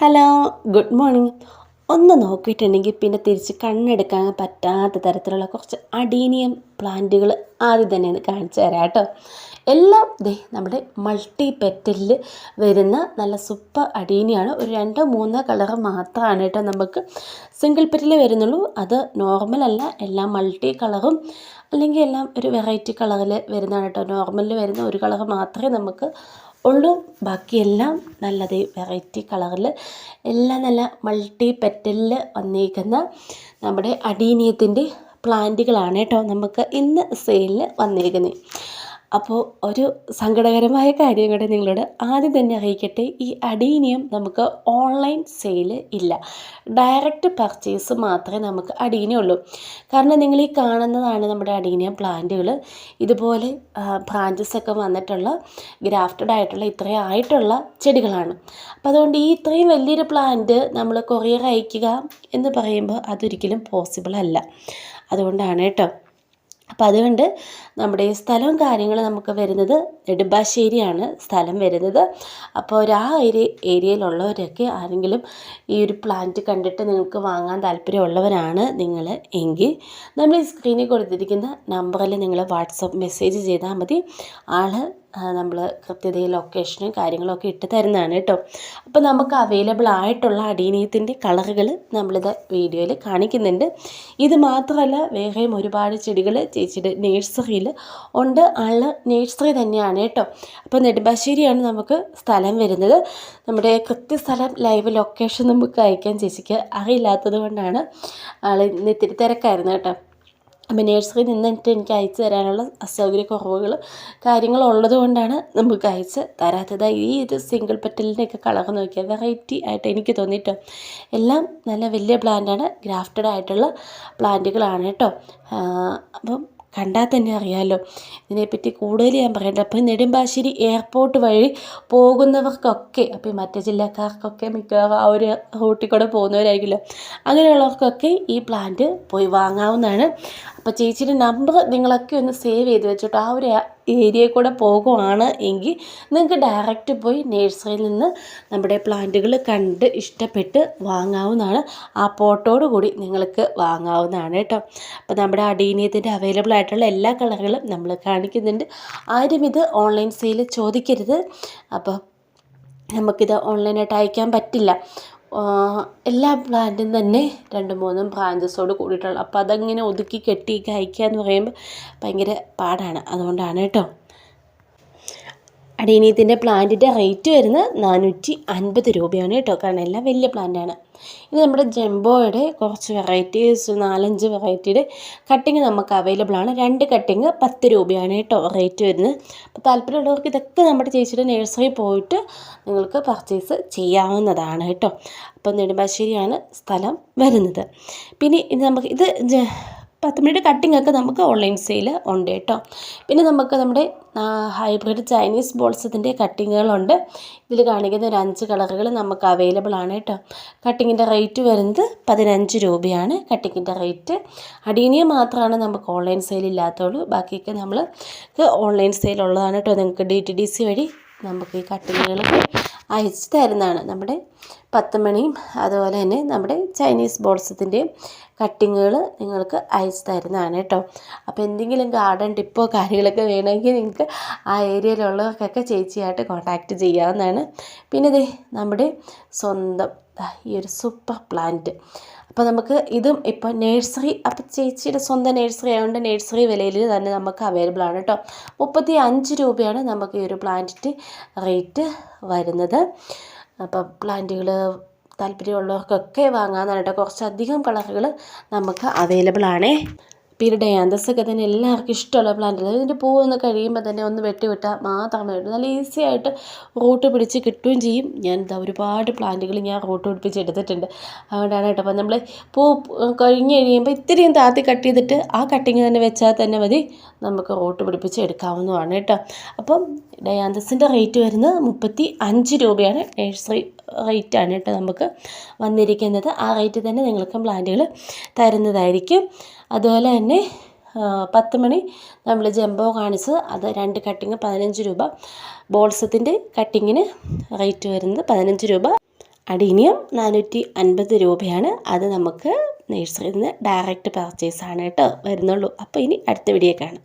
Hello good morning. ഒന്ന് നോക്കിയിട്ടുണ്ടെങ്കിൽ പിന്നെ തിരിച്ച് കണ്ണെടുക്കാൻ പറ്റാത്ത തരത്തിലുള്ള കുറച്ച് അഡീനിയം പ്ലാന്റുകൾ ആദ്യം തന്നെ ഒന്ന് കാണിച്ചു തരാം കേട്ടോ. എല്ലാം ദേ നമ്മുടെ മൾട്ടി പെറ്റലിൽ വരുന്ന നല്ല സൂപ്പർ അടീനിയാണ്. ഒരു രണ്ടോ മൂന്നോ കളർ മാത്രമാണ് കേട്ടോ നമുക്ക് സിംഗിൾ പെറ്റിൽ വരുന്നുള്ളൂ. അത് നോർമൽ അല്ല എല്ലാം മൾട്ടി കളറും അല്ലെങ്കിൽ എല്ലാം ഒരു വെറൈറ്റി കളറിൽ വരുന്നതാണ് കേട്ടോ. നോർമലിൽ വരുന്ന ഒരു കളർ മാത്രമേ നമുക്ക് ഉള്ളൂ. ബാക്കിയെല്ലാം നല്ലത് വെറൈറ്റി കളറിൽ എല്ലാം നല്ല മൾട്ടി പെറ്റലിൽ വന്നിരിക്കുന്ന നമ്മുടെ അടീനിയത്തിന്റെ പ്ലാന്റുകളാണ് കേട്ടോ നമുക്ക് ഇന്ന് സെയിലിൽ വന്നിരിക്കുന്നത് അപ്പോൾ ഒരു സങ്കടകരമായ കാര്യം കൂടെ നിങ്ങളോട് ആദ്യം തന്നെ അറിയിക്കട്ടെ ഈ അഡീനിയം നമുക്ക് ഓൺലൈൻ സെയിൽ ഇല്ല. ഡയറക്റ്റ് പർച്ചേസ് മാത്രമേ നമുക്ക് അഡീനിയുള്ളൂ കാരണം നിങ്ങൾ ഈ കാണുന്നതാണ് നമ്മുടെ അഡീനിയം പ്ലാന്റുകൾ ഇതുപോലെ ബ്രാഞ്ചസ് ഒക്കെ വന്നിട്ടുള്ള ഗ്രാഫ്റ്റഡ് ആയിട്ടുള്ള ഇത്രയും ആയിട്ടുള്ള ചെടികളാണ്. അപ്പോൾ അതുകൊണ്ട് ഈ ഇത്രയും വലിയൊരു പ്ലാന്റ് നമ്മൾ കൊറിയർ അയക്കുക എന്ന് പറയുമ്പോൾ അതൊരിക്കലും പോസിബിൾ അല്ല. അതുകൊണ്ടാണ് കേട്ടോ. അപ്പം അതുകൊണ്ട് നമ്മുടെ ഈ സ്ഥലവും കാര്യങ്ങളും നമുക്ക് വരുന്നത് നെടുമ്പാശ്ശേരിയാണ് സ്ഥലം വരുന്നത്. അപ്പോൾ ഒരു ആ ഏരിയ ഏരിയയിലുള്ളവരൊക്കെ ആരെങ്കിലും ഈ ഒരു പ്ലാന്റ് കണ്ടിട്ട് നിങ്ങൾക്ക് വാങ്ങാൻ താല്പര്യമുള്ളവരാണ് നിങ്ങൾ എങ്കിൽ നമ്മൾ ഈ സ്ക്രീനിൽ കൊടുത്തിരിക്കുന്ന നമ്പറിൽ നിങ്ങൾ വാട്സപ്പ് മെസ്സേജ് ചെയ്താൽ മതി. ആൾ നമ്മൾ കൃത്യതയിൽ ലൊക്കേഷനും കാര്യങ്ങളൊക്കെ ഇട്ട് തരുന്നതാണ് കേട്ടോ. അപ്പോൾ നമുക്ക് അവൈലബിൾ ആയിട്ടുള്ള അടീനീയത്തിന്റെ കളറുകൾ നമ്മളിത് വീഡിയോയിൽ കാണിക്കുന്നുണ്ട്. ഇത് മാത്രമല്ല വേറെയും ഒരുപാട് ചെടികൾ ചേച്ചിയുടെ നേഴ്സറിയിൽ ഉണ്ട്. ആൾ നേഴ്സറി തന്നെയാണ് കേട്ടോ. അപ്പോൾ നെടുമ്പാശ്ശേരിയാണ് നമുക്ക് സ്ഥലം വരുന്നത്. നമ്മുടെ കൃത്യസ്ഥലം ലൈവ് ലൊക്കേഷൻ നമുക്ക് അയക്കാൻ ചേച്ചിക്ക് അറിയില്ലാത്തത് കൊണ്ടാണ് ആൾ ഇന്ന് ഇത്തിരി തിരക്കായിരുന്നു കേട്ടോ. അപ്പം നേഴ്സറി നിന്നിട്ട് എനിക്ക് അയച്ചു തരാനുള്ള അസൗകര്യക്കുറവുകൾ കാര്യങ്ങൾ ഉള്ളത് കൊണ്ടാണ് നമുക്ക് അയച്ച് തരാത്തത്. ഈ ഒരു സിംഗിൾ പെറ്റലിന്റെയൊക്കെ കളർ നോക്കിയാൽ വെറൈറ്റി ആയിട്ട് എനിക്ക് തോന്നിയിട്ടോ. എല്ലാം നല്ല വലിയ പ്ലാന്റാണ് ഗ്രാഫ്റ്റഡ് ആയിട്ടുള്ള പ്ലാന്റുകളാണ് കേട്ടോ. അപ്പം കണ്ടാൽ തന്നെ അറിയാമല്ലോ ഇതിനെപ്പറ്റി കൂടുതൽ ഞാൻ പറയണ്ട. അപ്പോൾ നെടുമ്പാശ്ശേരി എയർപോർട്ട് വഴി പോകുന്നവർക്കൊക്കെ അപ്പോൾ മറ്റു ജില്ലക്കാർക്കൊക്കെ മിക്കവാറും ആ ഒരു റൂട്ടിൽ കൂടെ പോകുന്നവരായിരിക്കുമല്ലോ. അങ്ങനെയുള്ളവർക്കൊക്കെ ഈ പ്ലാന്റ് പോയി വാങ്ങാവുന്നതാണ്. അപ്പോൾ ചേച്ചിയുടെ നമ്പർ നിങ്ങളൊക്കെ ഒന്ന് സേവ് ചെയ്ത് വെച്ചിട്ട്. ആ ഒരു ഏരിയയിൽ കൂടെ പോകുവാണ് എങ്കിൽ നിങ്ങൾക്ക് ഡയറക്റ്റ് പോയി നേഴ്സറിയിൽ നിന്ന് നമ്മുടെ പ്ലാന്റുകൾ കണ്ട് ഇഷ്ടപ്പെട്ട് വാങ്ങാവുന്നതാണ്. ആ പോട്ടോട് കൂടി നിങ്ങൾക്ക് വാങ്ങാവുന്നതാണ് കേട്ടോ. അപ്പോൾ നമ്മുടെ അടീനിയത്തിന്റെ അവൈലബിൾ ആയിട്ടുള്ള എല്ലാ കളറുകളും നമ്മൾ കാണിക്കുന്നുണ്ട്. ആരും ഇത് ഓൺലൈൻ സെയിൽ ചോദിക്കരുത്. അപ്പോൾ നമുക്കിത് ഓൺലൈനായിട്ട് അയക്കാൻ പറ്റില്ല. എല്ലാ പ്ലാന്റും തന്നെ രണ്ട് മൂന്നും ബ്രാഞ്ചസോട് കൂടിയിട്ടുള്ള അപ്പോൾ അതങ്ങനെ ഒതുക്കി കെട്ടി കായ്ക്കുക എന്ന് പറയുമ്പോൾ ഭയങ്കര പാടാണ്. അതുകൊണ്ടാണ് കേട്ടോ. അടീനീയത്തിന്റെ പ്ലാന്റിന്റെ റേറ്റ് വരുന്നത് നാനൂറ്റി അൻപത് രൂപയാണ് കേട്ടോ. കാരണം എല്ലാം വലിയ പ്ലാന്റാണ് ഇത് നമ്മുടെ ജംബോയുടെ കുറച്ച് വെറൈറ്റീസ് നാലഞ്ച് വെറൈറ്റിയുടെ കട്ടിങ് നമുക്ക് അവൈലബിൾ ആണ്. രണ്ട് കട്ടിങ് പത്ത് രൂപയാണ് കേട്ടോ റേറ്റ് വരുന്നത്. അപ്പോൾ താല്പര്യമുള്ളവർക്ക് ഇതൊക്കെ നമ്മുടെ ചേച്ചിയുടെ നേഴ്സറി പോയിട്ട് നിങ്ങൾക്ക് പർച്ചേസ് ചെയ്യാവുന്നതാണ് കേട്ടോ. അപ്പോൾ നെടുമ്പാശ്ശേരിയാണ് സ്ഥലം വരുന്നത്. പിന്നെ ഇത് നമുക്ക് ഇത് പത്ത് മണിയുടെ കട്ടിങ്ങൊക്കെ നമുക്ക് ഓൺലൈൻ സെയിൽ ഉണ്ട് കേട്ടോ. പിന്നെ നമുക്ക് നമ്മുടെ ഹൈബ്രിഡ് ചൈനീസ് ബോൾസത്തിന്റെ കട്ടിങ്ങുകളുണ്ട് ഇതിൽ കാണിക്കുന്ന ഒരു അഞ്ച് കളറുകൾ നമുക്ക് അവൈലബിൾ ആണ് കേട്ടോ. കട്ടിങ്ങിന്റെ റേറ്റ് വരുന്നത് പതിനഞ്ച് രൂപയാണ് കട്ടിങ്ങിന്റെ റേറ്റ് അടീനിയ മാത്രമാണ് നമുക്ക് ഓൺലൈൻ സെയിൽ ഇല്ലാത്തുള്ളൂ ബാക്കിയൊക്കെ നമ്മൾ ഓൺലൈൻ സെയിൽ ഉള്ളതാണ് കേട്ടോ. നിങ്ങൾക്ക് ഡി വഴി നമുക്ക് ഈ കട്ടിങ്ങുകളൊക്കെ അയച്ചു തരുന്നതാണ് നമ്മുടെ പത്ത് മണിയും അതുപോലെ തന്നെ നമ്മുടെ ചൈനീസ് ബോൾസത്തിന്റെയും കട്ടിങ്ങുകൾ നിങ്ങൾക്ക് അയച്ചു തരുന്നതാണ് കേട്ടോ. അപ്പോൾ എന്തെങ്കിലും ഗാർഡൻ ടിപ്പോ കാര്യങ്ങളൊക്കെ വേണമെങ്കിൽ നിങ്ങൾക്ക് ആ ഏരിയയിലുള്ളവർക്കൊക്കെ ചേച്ചിയായിട്ട് കോൺടാക്റ്റ് ചെയ്യാവുന്നതാണ്. പിന്നെ ദേ നമ്മുടെ സ്വന്തം ഈ ഒരു സൂപ്പർ പ്ലാന്റ് അപ്പോൾ നമുക്ക് ഇതും ഇപ്പോൾ നേഴ്സറി അപ്പോൾ ചേച്ചിയുടെ സ്വന്തം നേഴ്സറി ആയതുകൊണ്ട് നേഴ്സറി വിലയിൽ തന്നെ നമുക്ക് അവൈലബിൾ ആണ് കേട്ടോ മുപ്പത്തി അഞ്ച് രൂപയാണ് നമുക്ക് ഈ ഒരു പ്ലാന്റിന്റെ റേറ്റ് വരുന്നത്. അപ്പോൾ പ്ലാന്റുകൾ താല്പര്യമുള്ളവർക്കൊക്കെ വാങ്ങാമെന്നാണ് കേട്ടോ കുറച്ചധികം കളറുകൾ നമുക്ക് അവൈലബിൾ ആണേ. പിന്നെ ഡയാന്തസ് ഒക്കെ തന്നെ എല്ലാവർക്കും ഇഷ്ടമുള്ള പ്ലാന്റ് അതായത് ഇതിന്റെ പൂവൊന്ന് കഴിയുമ്പോൾ തന്നെ ഒന്ന് വെട്ടിവിട്ടാൽ മാത്രം മതി നല്ല ഈസി ആയിട്ട് റൂട്ട് പിടിച്ച് കിട്ടുകയും ചെയ്യും. ഞാൻ ഇതാ ഒരുപാട് പ്ലാന്റുകൾ ഞാൻ റൂട്ട് പിടിപ്പിച്ച് എടുത്തിട്ടുണ്ട്. അതുകൊണ്ടാണ് കേട്ടോ. അപ്പോൾ നമ്മൾ പൂ കഴിഞ്ഞ് കഴിയുമ്പോൾ ഇത്തിരിയും താത്തി കട്ട് ചെയ്തിട്ട് ആ കട്ടിങ് തന്നെ വെച്ചാൽ തന്നെ മതി. നമുക്ക് റൂട്ട് പിടിപ്പിച്ച് എടുക്കാവുന്നതാണ് കേട്ടോ. അപ്പം ഡയാന്തസിന്റെ റേറ്റ് വരുന്നത് മുപ്പത്തി അഞ്ച് രൂപയാണ് നേഴ്സറി റേറ്റാണ് കേട്ടോ നമുക്ക് വന്നിരിക്കുന്നത്. ആ റേറ്റ് തന്നെ നിങ്ങൾക്ക് പ്ലാന്റുകൾ തരുന്നതായിരിക്കും. അതുപോലെ തന്നെ പത്ത് മണി നമ്മൾ ജംബോ കാണിച്ചത്. അത് രണ്ട് കട്ടിങ് പതിനഞ്ച് രൂപ. ബോൾസത്തിന്റെ കട്ടിങ്ങിന് റേറ്റ് വരുന്നത് പതിനഞ്ച് രൂപ. അടീനിയം നാനൂറ്റി അൻപത് രൂപയാണ്. അത് നമുക്ക് നേഴ്സറിയിൽ നിന്ന് ഡയറക്റ്റ് പർച്ചേസ് ആണ് കേട്ടോ വരുന്നുള്ളൂ. അപ്പോൾ ഇനി അടുത്ത വീഡിയോ കാണാം.